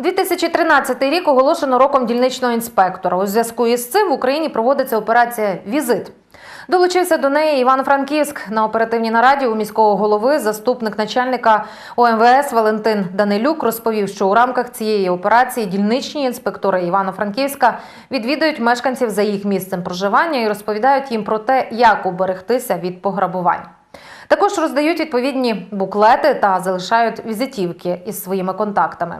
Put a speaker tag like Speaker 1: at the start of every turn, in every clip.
Speaker 1: 2013 рік оголошено роком дільничного інспектора. У зв'язку із цим в Україні проводиться операція Візит. Долучився до неї Івано-Франківськ на оперативній нараді у міського голови. Заступник начальника ОМВС Валентин Данилюк розповів, що у рамках цієї операції дільничні інспектори Івано-Франківська відвідують мешканців за їх місцем проживання і розповідають їм про те, як уберегтися від пограбувань. Також роздають відповідні буклети та залишають візитівки із своїми контактами.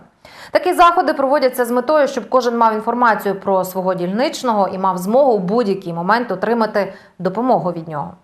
Speaker 1: Такі заходи проводяться з метою, щоб кожен мав інформацію про свого дільничного і мав змогу у будь-який момент отримати допомогу від нього.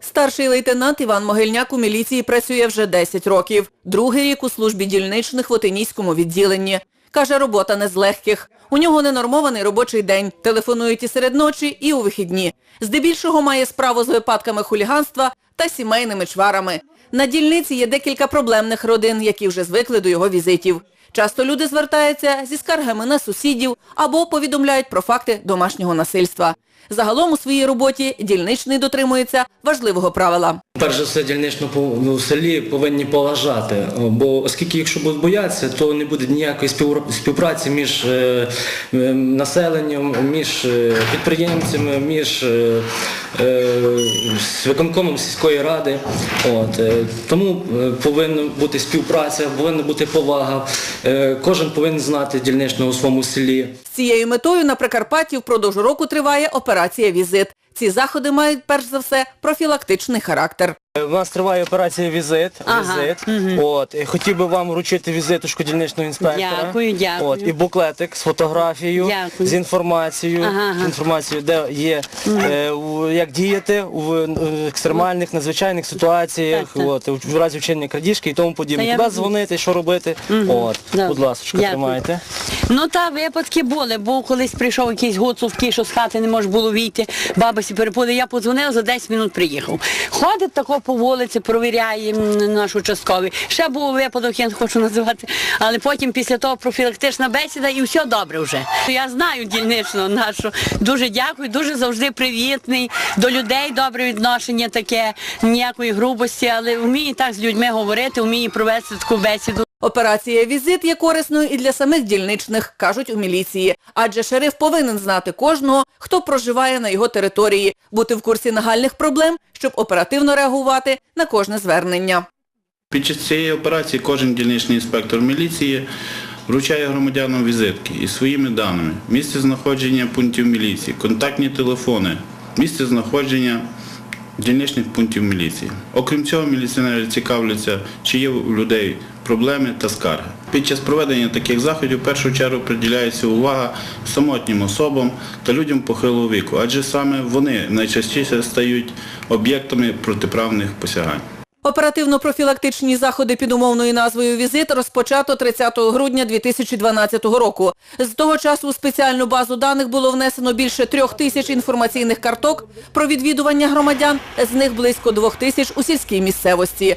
Speaker 2: Старший лейтенант Іван Могильняк у міліції працює вже 10 років. Другий рік у службі дільничних в Отинійському відділенні. Каже, робота не з легких. У нього ненормований робочий день. Телефонують і серед ночі, і у вихідні. Здебільшого має справу з випадками хуліганства та сімейними чварами. На дільниці є декілька проблемних родин, які вже звикли до його візитів. Часто люди звертаються зі скаргами на сусідів або повідомляють про факти домашнього насильства. Загалом у своїй роботі дільничний дотримується важливого правила.
Speaker 3: Перш за все, дільнично в селі повинні поважати, бо оскільки якщо будуть боятися, то не буде ніякої співпраці між е, е, населенням, між е, підприємцями, між е, е, виконкомом сільської ради. От, е, тому е, повинна бути співпраця, повинна бути повага. Е, Кожен повинен знати дільничного у своєму селі.
Speaker 2: Цією метою на Прикарпатті впродовж року триває операція «Візит». Ці заходи мають перш за все профілактичний характер.
Speaker 3: У нас триває операція візит.
Speaker 4: Ага,
Speaker 3: візит. От, і хотів би вам вручити візиточку дільничного інспектора.
Speaker 4: Дякую, дякую.
Speaker 3: От, і буклетик з фотографією,
Speaker 4: Дякую.
Speaker 3: з інформацією,
Speaker 4: Ага, ага.
Speaker 3: з інформацією, де є е, у- як діяти у е, екстремальних, надзвичайних ситуаціях,
Speaker 4: Так, так.
Speaker 3: От, в разі вчинення крадіжки і тому подібне.
Speaker 4: Я
Speaker 3: Куди
Speaker 4: розумію.
Speaker 3: дзвонити, що робити? От,
Speaker 4: Добре.
Speaker 3: будь ласка,
Speaker 4: Дякую.
Speaker 3: тримайте.
Speaker 4: Ну та випадки були, бо колись прийшов якийсь гуцулський, що з хати не може було вийти, бабусі перепули. Я подзвонила, за 10 минут приїхав. Ходить тако по вулиці, провіряє наш участковий. Ще був випадок, я не хочу називати, але потім після того профілактична бесіда і все добре вже. Я знаю дільничного нашу. Дуже дякую, дуже завжди привітний. До людей добре відношення таке, ніякої грубості, але вміє так з людьми говорити, вміє провести таку бесіду.
Speaker 2: Операція «Візит» є корисною і для самих дільничних, кажуть у міліції. Адже шериф повинен знати кожного, хто проживає на його території, бути в курсі нагальних проблем, щоб оперативно реагувати на кожне звернення.
Speaker 5: Під час цієї операції кожен дільничний інспектор міліції вручає громадянам візитки із своїми даними, місце знаходження пунктів міліції, контактні телефони, місце знаходження дільничних пунктів міліції. Окрім цього, міліціонери цікавляться, чи є у людей проблеми та скарги. Під час проведення таких заходів в першу чергу приділяється увага самотнім особам та людям похилого віку, адже саме вони найчастіше стають об'єктами протиправних посягань.
Speaker 2: Оперативно-профілактичні заходи під умовною назвою «Візит» розпочато 30 грудня 2012 року. З того часу у спеціальну базу даних було внесено більше трьох тисяч інформаційних карток про відвідування громадян, з них близько двох тисяч у сільській місцевості.